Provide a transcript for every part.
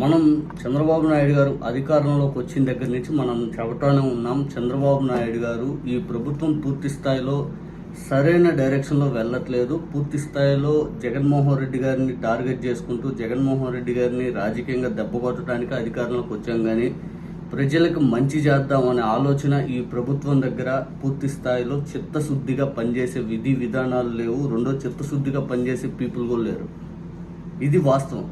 మనం చంద్రబాబు నాయుడు గారు అధికారంలోకి వచ్చిన దగ్గర నుంచి మనం చెబుతానే ఉన్నాం. చంద్రబాబు నాయుడు గారు ఈ ప్రభుత్వం పూర్తి స్థాయిలో సరైన డైరెక్షన్లో వెళ్ళట్లేదు. పూర్తి స్థాయిలో జగన్మోహన్ రెడ్డి గారిని టార్గెట్ చేసుకుంటూ జగన్మోహన్ రెడ్డి గారిని రాజకీయంగా దెబ్బకొట్టడానికి అధికారంలోకి వచ్చాం కానీ ప్రజలకు మంచి చేద్దామనే ఆలోచన ఈ ప్రభుత్వం దగ్గర పూర్తి స్థాయిలో చిత్తశుద్ధిగా పనిచేసే విధి విధానాలు లేవు. రెండో చిత్తశుద్ధిగా పనిచేసే పీపుల్ కూడా లేరు. ఇది వాస్తవం.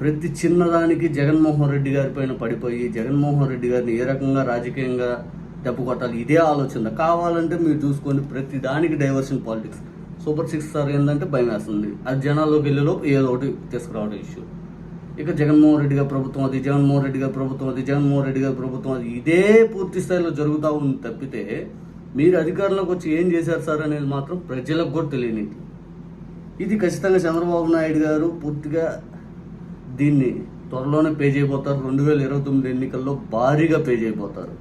ప్రతి చిన్నదానికి జగన్మోహన్ రెడ్డి గారి పైన పడిపోయి జగన్మోహన్ రెడ్డి గారిని ఏ రకంగా రాజకీయంగా దెబ్బ కొట్టాలి? ఇదే ఆలోచన. కావాలంటే మీరు చూసుకోండి ప్రతి దానికి diversion politics super six sir ఏంటంటే భయం వేస్తుంది అది జనాల్లోకి వెళ్ళేలోపు ఏదో ఒకటి తీసుకురావడం ఇష్యూ ఇక జగన్మోహన్ రెడ్డి గారి ప్రభుత్వం అది జగన్మోహన్ రెడ్డి గారి ప్రభుత్వం అది జగన్మోహన్ రెడ్డి గారి ప్రభుత్వం అది. ఇదే పూర్తి స్థాయిలో జరుగుతూ ఉంది తప్పితే మీరు అధికారంలోకి వచ్చి ఏం చేశారు సార్ అనేది మాత్రం ప్రజలకు కూడా తెలియనిది. ఇది ఖచ్చితంగా చంద్రబాబు నాయుడు గారు పూర్తిగా దీన్ని త్వరలోనే పే చేయబోతారు. రెండు వేల ఇరవై తొమ్మిది ఎన్నికల్లో భారీగా పే చేయబోతారు.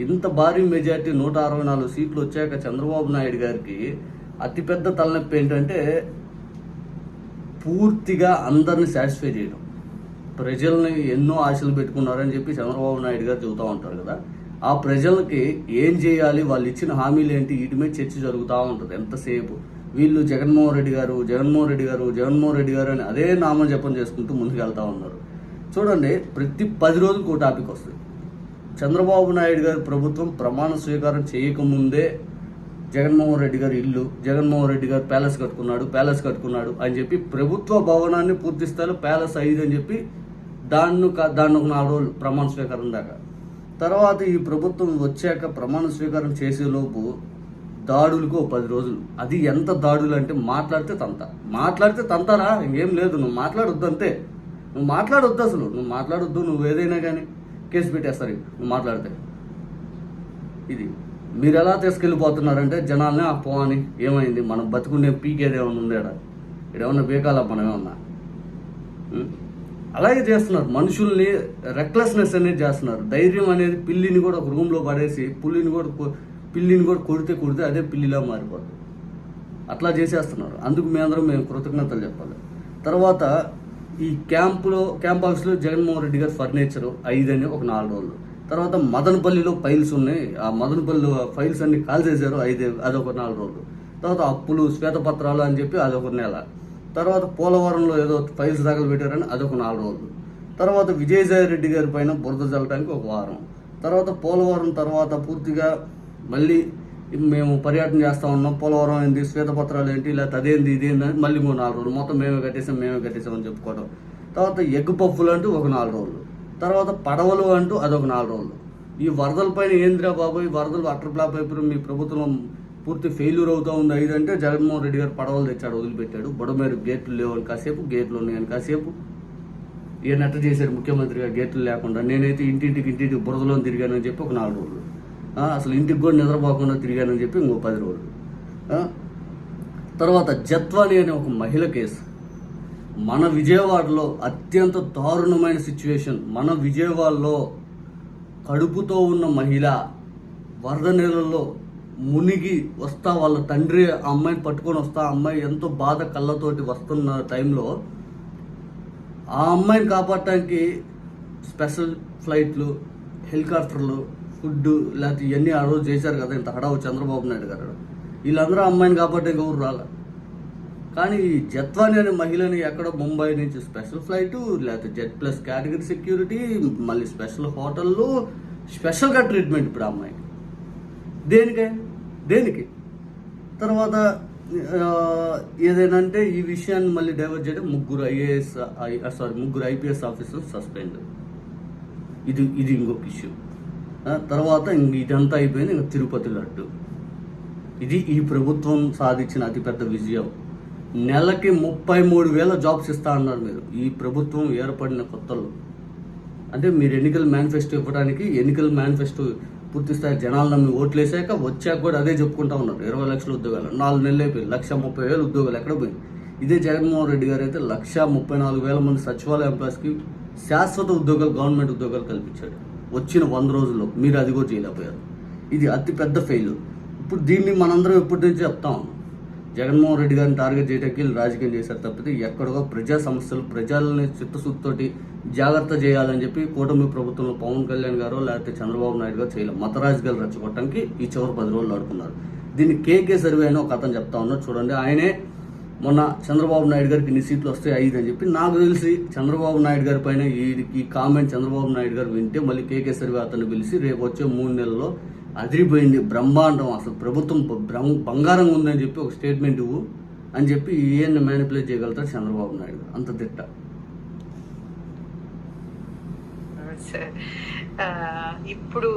ఇంత భారీ మెజార్టీ నూట అరవై నాలుగు సీట్లు వచ్చాక చంద్రబాబు నాయుడు గారికి అతిపెద్ద తలనొప్పి ఏంటంటే పూర్తిగా అందరిని సాటిస్ఫై చేయడం. ప్రజల్ని ఎన్నో ఆశలు పెట్టుకున్నారని చెప్పి చంద్రబాబు నాయుడు గారు చెబుతూ ఉంటారు కదా. ఆ ప్రజలకి ఏం చేయాలి? వాళ్ళు ఇచ్చిన హామీలు ఏంటి? వీటి మీద చర్చ జరుగుతూ ఉంటుంది. ఎంతసేపు? వీళ్ళు జగన్మోహన్ రెడ్డి గారు జగన్మోహన్ రెడ్డి గారు జగన్మోహన్ రెడ్డి గారు అని అదే నామం జపం చేసుకుంటూ ముందుకు వెళ్తూ ఉన్నారు. చూడండి ప్రతి పది రోజులకు ఒక టాపిక్ వస్తుంది. చంద్రబాబు నాయుడు గారి ప్రభుత్వం ప్రమాణ స్వీకారం చేయకముందే జగన్మోహన్ రెడ్డి గారు ఇల్లు జగన్మోహన్ రెడ్డి గారు ప్యాలెస్ కట్టుకున్నాడు ప్యాలెస్ కట్టుకున్నాడు అని చెప్పి ప్రభుత్వ భవనాన్ని పూర్తి స్థాయిలో ప్యాలెస్ అయ్యింది అని చెప్పి దాన్ని దాన్ని ఒక నాలుగు రోజులు ప్రమాణ స్వీకారం దాకా. తర్వాత ఈ ప్రభుత్వం వచ్చాక ప్రమాణ స్వీకారం చేసేలోపు దాడులకు పది రోజులు. అది ఎంత దాడులు అంటే మాట్లాడితే తంత. మాట్లాడితే తంతారా? ఇంకేం లేదు. నువ్వు మాట్లాడొద్దు అంతే. నువ్వు మాట్లాడొద్దు అసలు. నువ్వు మాట్లాడొద్దు. నువ్వు ఏదైనా కానీ కేసు పెట్టేస్తారు నువ్వు మాట్లాడితే. ఇది. మీరు ఎలా తీసుకెళ్ళిపోతున్నారంటే జనాల్ని ఆ పోని ఏమైంది? మనం బతుకునే పీకేది ఏమైనా ఉందేడా ఇడేమన్నా బేకాలా మనం ఏమన్నా? అలాగే చేస్తున్నారు. మనుషుల్ని రెక్లెస్నెస్ అనేది చేస్తున్నారు. ధైర్యం అనేది పిల్లిని కూడా ఒక రూమ్లో పడేసి పుల్లిని కూడా పిల్లిని కూడా కొడితే కొడితే అదే పిల్లిలా మారిపోతుంది అట్లా చేసేస్తున్నారు. అందుకు మేమందరం మేము కృతజ్ఞతలు చెప్పాలి. తర్వాత ఈ క్యాంపులో క్యాంప్ హౌస్లో జగన్మోహన్ రెడ్డి గారి ఫర్నిచరు ఐదని ఒక నాలుగు రోజులు. తర్వాత మదనపల్లిలో ఫైల్స్ ఉన్నాయి. ఆ మదనపల్లిలో ఫైల్స్ అన్ని కాల్ చేశారు ఐదు అదొక నాలుగు రోజులు. తర్వాత అప్పులు శ్వేతపత్రాలు అని చెప్పి అదొక నెల. తర్వాత పోలవరంలో ఏదో ఫైల్స్ దాఖలు పెట్టారని అదొక నాలుగు రోజులు. తర్వాత విజయసాయి రెడ్డి గారి పైన బురద చల్లడానికి ఒక వారం. తర్వాత పోలవరం తర్వాత పూర్తిగా మళ్ళీ మేము పర్యటన చేస్తా ఉన్నాం. పోలవరం ఏంటి శ్వేతపత్రాలు ఏంటి లేకపోతే అదేంది ఇదేంది అని మళ్ళీ మూడు నాలుగు రోజులు. మొత్తం మేమే కట్టేసాం మేమే కట్టేసాం అని చెప్పుకోవడం. తర్వాత ఎగ్ పప్పులు అంటూ ఒక నాలుగు రోజులు. తర్వాత పడవలు అంటూ అదొక నాలుగు రోజులు. ఈ వరదల పైన ఏంద్రా బాబు ఈ వరదలు అటర్ ఫ్లాప్ అయిపోయి మీ ప్రభుత్వం పూర్తి ఫెయిల్యూర్ అవుతూ ఉంది. ఐదంటే జగన్మోహన్ రెడ్డి గారు పడవలు తెచ్చాడు వదిలిపెట్టాడు. బుడమేరు గేట్లు లేవని కాసేపు గేట్లు ఉన్నాయని కాసేపు. ఈయన ఎట్ట చేశారు ముఖ్యమంత్రిగా గేట్లు లేకుండా. నేనైతే ఇంటింటికి ఇంటింటికి బురదలో తిరిగానని చెప్పి ఒక నాలుగు రోజులు. అసలు ఇంటికి కూడా నిద్రపోకుండా తిరిగానని చెప్పి ఇంకో పది రోజులు. తర్వాత జత్వాని అనే ఒక మహిళ కేసు. మన విజయవాడలో అత్యంత దారుణమైన సిచ్యువేషన్ మన విజయవాడలో కడుపుతో ఉన్న మహిళ వరద నీళ్ళల్లో మునిగి వస్తా వాళ్ళ తండ్రి ఆ అమ్మాయిని పట్టుకొని వస్తా ఆ అమ్మాయి ఎంతో బాధ కళ్ళతోటి వస్తున్న టైంలో ఆ అమ్మాయిని కాపాడటానికి స్పెషల్ ఫ్లైట్లు హెలికాప్టర్లు ఫుడ్ లేకపోతే ఇవన్నీ ఆ రోజు చేశారు కదా ఇంత హడావు చంద్రబాబు నాయుడు గారు. వీళ్ళందరూ అమ్మాయిని కాబట్టి ఎవరు రాలే. కానీ ఈ జత్వాని అనే మహిళని ఎక్కడో ముంబై నుంచి స్పెషల్ ఫ్లైట్ లేకపోతే జెట్ ప్లస్ కేటగిరీ సెక్యూరిటీ మళ్ళీ స్పెషల్ హోటళ్ళు స్పెషల్గా ట్రీట్మెంట్ ఇప్పుడు అమ్మాయికి. దేనికే? దేనికి? తర్వాత ఏదైనా అంటే ఈ విషయాన్ని మళ్ళీ డైవర్ట్ చేయడం ముగ్గురు ఐఏఎస్ సారీ ముగ్గురు ఐపీఎస్ ఆఫీసర్స్ సస్పెండ్. ఇది ఇది ఇంకొక ఇష్యూ. తర్వాత ఇంక ఇదంతా అయిపోయింది ఇంకా తిరుపతి లడ్డు. ఇది ఈ ప్రభుత్వం సాధించిన అతిపెద్ద విజయం. నెలకి ముప్పై మూడు వేల జాబ్స్ ఇస్తా అన్నారు మీరు. ఈ ప్రభుత్వం ఏర్పడిన కొత్తలో. అంటే మీరు ఎన్నికల మేనిఫెస్టో ఇవ్వడానికి ఎన్నికల మేనిఫెస్టో పూర్తి స్థాయి జనాలు నమ్మి ఓట్లేసాక వచ్చాక కూడా అదే చెప్పుకుంటా ఉన్నారు. ఇరవై లక్షల ఉద్యోగాలు నాలుగు నెలలు అయిపోయి లక్ష ముప్పై వేల ఉద్యోగాలు ఎక్కడ పోయింది ఇదే జగన్మోహన్ రెడ్డి గారు అయితే లక్ష ముప్పై నాలుగు వేల మంది సచివాలయ ఎంప్లాయీస్కి శాశ్వత ఉద్యోగాలు గవర్నమెంట్ ఉద్యోగాలు కల్పించాడు. వచ్చిన వంద రోజుల్లో మీరు అది కూడా చేయలేకపోయారు. ఇది అతిపెద్ద ఫెయిల్ ఇప్పుడు దీన్ని మనందరం ఎప్పటి నుంచి చెప్తాం జగన్మోహన్ రెడ్డి గారిని టార్గెట్ చేయడానికి రాజకీయం చేశారు తప్పితే ఎక్కడో ప్రజా సమస్యలు ప్రజలని చిత్తశుద్ధితోటి జాగ్రత్త చేయాలని చెప్పి కూటమి ప్రభుత్వంలో పవన్ కళ్యాణ్ గారు లేకపోతే చంద్రబాబు నాయుడు గారు చేయలేదు. మత రాజకీయాలు రెచ్చగొట్టడానికి ఈ చివరి పది రోజులు ఆడుకున్నారు. దీన్ని కేకే సర్వే అని ఒక అతను చెప్తా ఉన్నారు చూడండి ఆయనే మొన్న చంద్రబాబు నాయుడు గారికి ఇన్ని సీట్లు వస్తే ఐదు అని చెప్పి నాకు తెలిసి చంద్రబాబు నాయుడు గారి పైన ఈ ఈ కామెంట్ చంద్రబాబు నాయుడు గారు వింటే మళ్ళీ కేకే సర్వే అతను పిలిచి రేపు వచ్చే మూడు నెలల్లో అదిరిపోయింది బ్రహ్మాండం అసలు ప్రభుత్వం బంగారం ఉందని చెప్పి ఒక స్టేట్మెంట్ ఇవ్వు అని చెప్పి ఈయన్ని మేనిపులేట్ చేయగలుగుతారు చంద్రబాబు నాయుడు గారు. అంత తిట్ట ఇప్పుడు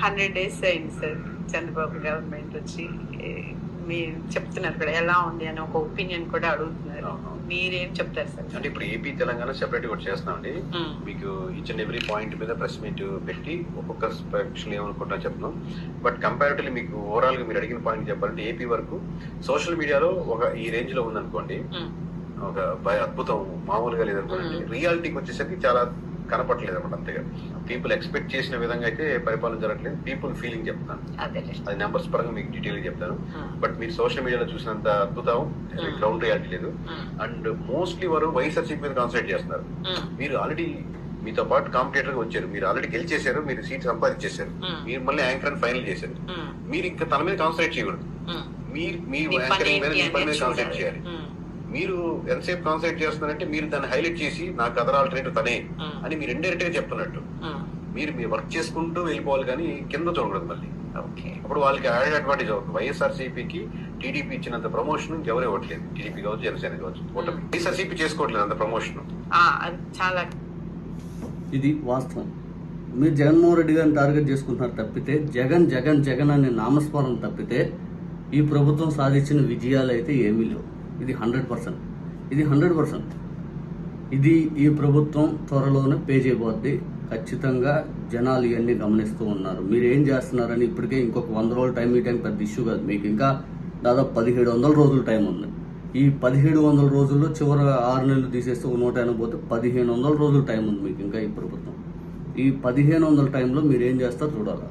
హండ్రెడ్ డేస్ అయింది సార్ చంద్రబాబు గవర్నమెంట్ వచ్చి మీరు చెప్తున్నారు కూడా ఎలా ఉంది అని ఒక ఒపీనియన్ కూడా అడుగుతున్నారు. మీరేం చెప్తారు సార్ అంటే ఇప్పుడు ఏపీ తెలంగాణ సెపరేట్ కూడా చేస్తున్నామండి మ్మ్. మీకు ఈచ్ అండ్ ఎవ్రీ పాయింట్ మీద ప్రెస్ మీట్ పెట్టి ఒక్కొక్క స్పెషల్ ఏమనుకుంటా చెప్తున్నాం బట్ కంపారిటివ్లీ మీకు ఓవరాల్గా మీరు అడిగిన పాయింట్ చెప్పాలంటే ఏపీ వరకు సోషల్ మీడియాలో ఒక ఈ రేంజ్లో ఉందనుకోండి. ఒక అద్భుతం మామూలుగా లేదనుకోండి రియాలిటీకి వచ్చేసరికి చాలా కనపట్లేదు అనమాట అంతగా పీపుల్ ఎక్స్పెక్ట్ చేసిన విధంగా అయితే పరిపాలన జరగట్లేదు పీపుల్ ఫీలింగ్ చెప్తాను అదే నెంబర్స్ పరంగా మీకు డీటెయిల్ చెప్తాను. బట్ మీరు సోషల్ మీడియాలో చూసినంత అద్భుతం. గ్రౌండ్ రియాలిటీ లేదు. అండ్ మోస్ట్లీ వారు వైఎస్ఆర్సీపీ మీద కాన్సన్ట్రేట్ చేస్తున్నారు. మీరు ఆల్రెడీ మీతో పాటు కాంపిటేటర్గా వచ్చారు మీరు ఆల్రెడీ గెలిచేశారు మీరు సీట్ సంపాదించేశారు. మీరు మళ్ళీ యాంకర్ అని ఫైనల్ చేశారు. మీరు ఇంకా తన మీద కాన్సన్ట్రేట్ చేయకూడదు. మీరు మీ యాంకరింగ్ మీద మీ పని మీద కాన్సన్ట్రేట్. చేయాలి. మీరు ఎంతసేపు కాన్సన్ట్రేట్ చేస్తున్నారంటే మీరు దాన్ని హైలైట్ చేసి నాకు అదర్ ఆల్టర్నేటివ్ తనే. అని మీరు ఇండైరెక్ట్గా చెప్తున్నట్టు. మీరు మీ వర్క్ చేసుకుంటూ వెళ్ళిపోవాలి కానీ కింద చూడకూడదు మళ్ళీ. ఓకే. అప్పుడు వాళ్ళకి యాడెడ్ అడ్వాంటేజ్ అవుతుంది. వైఎస్ఆర్సీపీకి టీడీపీ ఇచ్చినంత ప్రమోషన్ ఎవరు ఇవ్వట్లేదు. టీడీపీ కావచ్చు జనసేన కావచ్చు. కూటమి. వైఎస్ఆర్సీపీ చేసుకోవట్లేదు అంత ప్రమోషన్ ఆ, అది చాలా ఇది వాస్తవం. మీరు జగన్మోహన్ రెడ్డి గారిని టార్గెట్ చేసుకుంటున్నారు తప్పితే జగన్ జగన్ జగన్ అనే నామస్మరణ తప్పితే ఈ ప్రభుత్వం సాధించిన విజయాలు అయితే ఏమీ లేవు. ఇది హండ్రెడ్ పర్సెంట్. ఇది హండ్రెడ్ పర్సెంట్. ఇది ఈ ప్రభుత్వం త్వరలోనే పే చేయబోద్ది. ఖచ్చితంగా జనాలు ఇవన్నీ గమనిస్తూ ఉన్నారు. మీరు ఏం చేస్తున్నారని ఇప్పటికే ఇంకొక వంద రోజులు టైం ఈ టైం పెద్ద ఇష్యూ కాదు. మీకు ఇంకా దాదాపు పదిహేడు వందల రోజులు టైం ఉంది. ఈ పదిహేడు వందల రోజుల్లో చివరి ఆరు నెలలు తీసేస్తే ఒక నూట ఎనభై పోతే పదిహేను వందల రోజులు టైం ఉంది మీకు ఇంకా ఈ ప్రభుత్వం. ఈ పదిహేను వందల టైంలో మీరు ఏం చేస్తారో చూడాలి.